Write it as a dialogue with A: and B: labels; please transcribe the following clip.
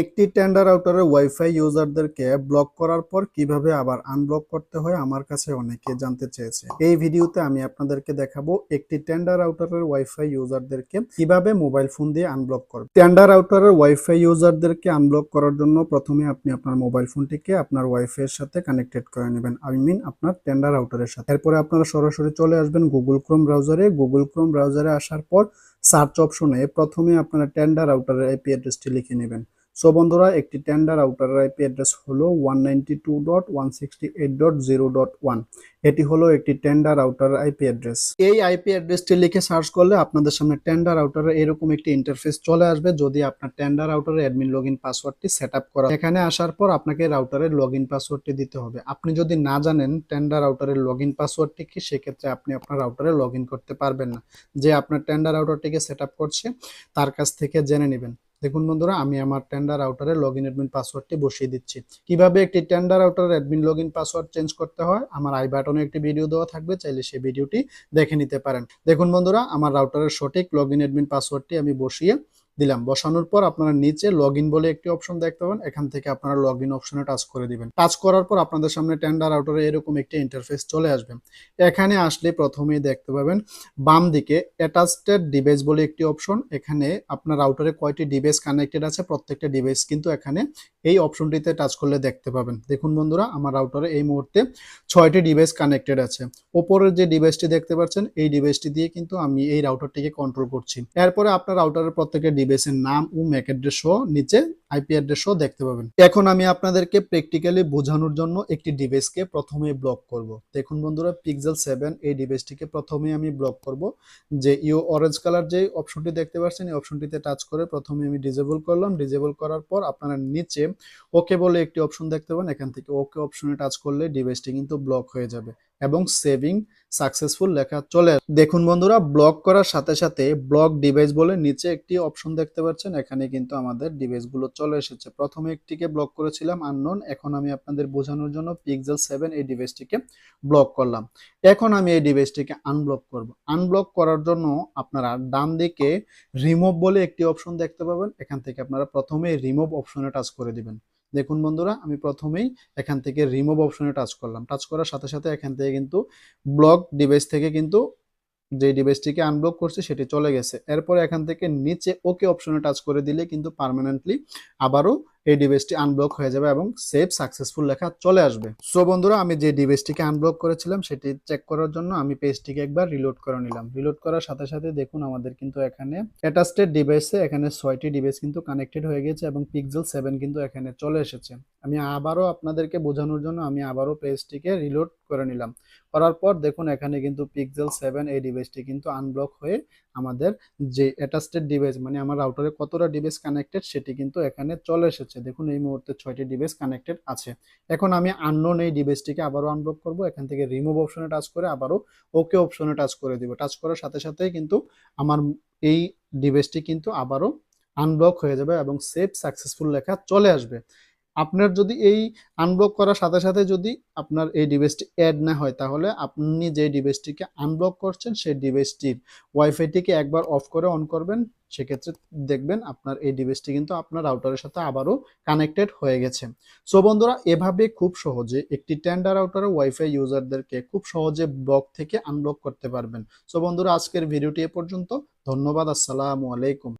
A: একটি টেন্ডার আউটারের ওয়াইফাই ইউজারদেরকে ব্লক করার পর কীভাবে আবার আনব্লক করতে হয় আমার কাছে অনেকে জানতে চেয়েছে। এই ভিডিওতে আমি আপনাদেরকে দেখাবো একটি টেন্ডার আউটারের ওয়াইফাই ইউজারদেরকে কীভাবে মোবাইল ফোন দিয়ে আনব্লক করবে। টেন্ডার আউটারের ওয়াইফাই ইউজারদেরকে আনব্লক করার জন্য প্রথমে আপনি আপনার মোবাইল ফোনটিকে আপনার ওয়াইফাই এর সাথে কানেক্টেড করে নেবেন। আই মিন আপনার টেন্ডার আউটারের সাথে। এরপরে আপনারা সরাসরি চলে আসবেন গুগল ক্রোম ব্রাউজারে গুগল ক্রোম ব্রাউজারে আসার পর সার্চ অপশনে প্রথমে আপনারা টেন্ডার আউটারের আইপি অ্যাড্রেসটি লিখে নেবেন। সো বন্ধুরা, একটি টেন্ডার আউটারের আইপি অ্যাড্রেস হলো ওয়ান এটি হলো একটি টেন্ডার আউটার আইপি অ্যাড্রেস এই আইপি অ্যাড্রেসটি লিখে সার্চ করলে আপনাদের সামনে টেন্ডার আউটারের এরকম একটি ইন্টারফেস চলে আসবে যদি আপনার টেন্ডার আউটারের অ্যাডমিন লগ ইন পাসওয়ার্ডটি সেট আপ করা। এখানে আসার পর আপনাকে রাউটারের লগ ইন পাসওয়ার্ডটি দিতে হবে। আপনি যদি না জানেন টেন্ডার আউটারের লগ ইন পাসওয়ার্ডটি কি, সেক্ষেত্রে আপনি আপনার রাউটারে লগ করতে পারবেন না। যে আপনার টেন্ডার আউটারটিকে সেট করছে, তার কাছ থেকে জেনে নেবেন। দেখুন বন্ধুরা, আমি আমার টেন্ডার আউটারে লগ ইন অ্যাডমিন পাসওয়ার্ডটি বসিয়ে দিচ্ছি। কীভাবে একটি Tenda router admin log in password change করতে হয়, আমার আই বাটনে একটি ভিডিও দেওয়া থাকবে, চাইলে সেই ভিডিওটি দেখে নিতে পারেন। দেখুন বন্ধুরা, আমার রাউটারের সঠিক লগ ইন অ্যাডমিন পাসওয়ার্ডটি আমি বসিয়ে দিলাম। বসানোর পর আপনারা নিচে লগ বলে একটি অপশন দেখতে পাবেন। এখান থেকে আপনারা লগ ইন অপশনে টাচ করে দিবেন। টাচ করার পর আপনাদের সামনে টেন্ডার আউটারে এরকম একটি ইন্টারফেস চলে আসবে। এখানে আসলে প্রথমেই দেখতে পাবেন, বাম দিকে অ্যাটাচটেড ডিভাইস বলে একটি অপশন এখানে আপনার রাউটারে কয়টি ডিভাইস কানেক্টেড আছে, প্রত্যেকটা ডিভাইস কিন্তু এখানে এই অপশনটিতে টাচ করলে দেখতে পাবেন। দেখুন বন্ধুরা, আমার রাউটারে এই মুহূর্তে ছয়টি ডিভাইস কানেক্টেড আছে। ওপরের যে ডিভাইসটি দেখতে পাচ্ছেন, এই ডিভাইসটি দিয়ে কিন্তু আমি এই রাউটারটিকে কন্ট্রোল করছি। এরপরে আপনার রাউটারের প্রত্যেকটা ডিভাইসের নাম ও ম্যাক অ্যাড্রেস সহ নিচে আইপি অ্যাড্রেস সহ দেখতে পাবেন। এখন আমি আপনাদেরকে প্র্যাকটিক্যালি বোঝানোর জন্য একটি ডিভাইসকে প্রথমে ব্লক করব। দেখুন বন্ধুরা পিক্সেল সেভেন এই ডিভাইসটিকে প্রথমে আমি ব্লক করব যে ইউ অরেঞ্জ কালার যে অপশনটি দেখতে পাচ্ছেন, এই অপশনটিতে টাচ করে প্রথমে আমি ডিজেবল করলাম। ডিজেবল করার পর আপনারা নিচে ওকে বলে একটি অপশন দেখতে পাবেন। এখান থেকে ওকে অপশনে টাচ করলে ডিভাইসটি কিন্তু ব্লক হয়ে যাবে এবং সেভিং সাকসেসফুল লেখা চলে। দেখুন বন্ধুরা ব্লক করার সাথে সাথে ব্লক ডিভাইস বলে নিচে একটি অপশন দেখতে পাচ্ছেন। এখানে কিন্তু আমাদের ডিভাইসগুলো চলে এসেছে। প্রথমে একটিকে ব্লক করেছিলাম আননোন এখন আমি আপনাদের বোঝানোর জন্য পিক্সেল সেভেন এই ডিভাইসটিকে ব্লক করলাম। এখন আমি এই ডিভাইসটিকে আনব্লক করব। আনব্লক করার জন্য আপনারা ডান দিকে রিমুভ বলে একটি অপশন দেখতে পাবেন। এখান থেকে আপনারা প্রথমে রিমুভ অপশনে টাচ করে দিবেন। দেখুন বন্ধুরা, আমি প্রথমেই এখান থেকে রিমুভ অপশনে টাচ করলাম। টাচ করার সাথে সাথে এখান থেকে কিন্তু ব্লক ডিভাইস থেকে কিন্তু যে ডিভাইসটিকে আনব্লক করছে সেটি চলে গেছে। এরপর এখান থেকে নিচে ওকে অপশনে টাচ করে দিলে কিন্তু পার্মানেন্টলি আবারও এই ডিভাইসটি আনব্লক হয়ে যাবে এবং সেভ সাকসেসফুল লেখা চলে আসবে। সো বন্ধুরা, আমি যে ডিভাইসটিকে আনব্লক করেছিলাম সেটি চেক করার জন্য আমি পেজটিকে একবার রিলোড করে নিলাম। রিলোড করার সাথে সাথে দেখুন আমাদের কিন্তু এখানে অ্যাটাস্টেড ডিভাইসে এখানে ছয়টি ডিভাইস কিন্তু কানেক্টেড হয়ে গেছে এবং পিক্সেল সেভেন কিন্তু এখানে চলে এসেছে। আমি আবারও আপনাদেরকে বোঝানোর জন্য আমি আবারও পেজটিকে রিলোড করে নিলাম। করার পর দেখুন, এখানে কিন্তু পিক্সেল সেভেন এই ডিভাইসটি কিন্তু আনব্লক হয়ে আমাদের যে অ্যাটাস্টেড ডিভাইস মানে আমার রাউটারে কতটা ডিভাইস কানেক্টেড সেটি কিন্তু এখানে চলে এসেছে। দেখুন, এই মুহূর্তে ছয়টি ডিভাইস কানেক্টেড আছে। এখন আমি আননোন এই ডিভাইসটিকে আবারও আনব্লক করব। এখান থেকে রিমুভ অপশনে টাচ করে আবারও ওকে অপশনে টাচ করে দিব। টাচ করার সাথে সাথেই কিন্তু আমার এই ডিভাইসটি কিন্তু আবারও আনব্লক হয়ে যাবে এবং সেভ সাকসেসফুল লেখা চলে আসবে। আপনার যদি এই আনব্লক করার সাথে সাথে যদি আপনার এই ডিভাইসটি অ্যাড না হয়, তাহলে আপনি যে ডিভাইসটিকে আনব্লক করছেন, সেই ডিভাইসটির ওয়াইফাইটিকে একবার অফ করে অন করবেন। সেক্ষেত্রে দেখবেন আপনার এই ডিভাইসটি কিন্তু আপনার রাউটারের সাথে আবারও কানেক্টেড হয়ে গেছে। সো বন্ধুরা, এভাবে খুব সহজে একটি টেন্ডার রাউটারের ওয়াইফাই ইউজারদেরকে খুব সহজে ব্লক থেকে আনব্লক করতে পারবেন। সো বন্ধুরা, আজকের ভিডিওটি এ পর্যন্ত। ধন্যবাদ, আসসালামু আলাইকুম।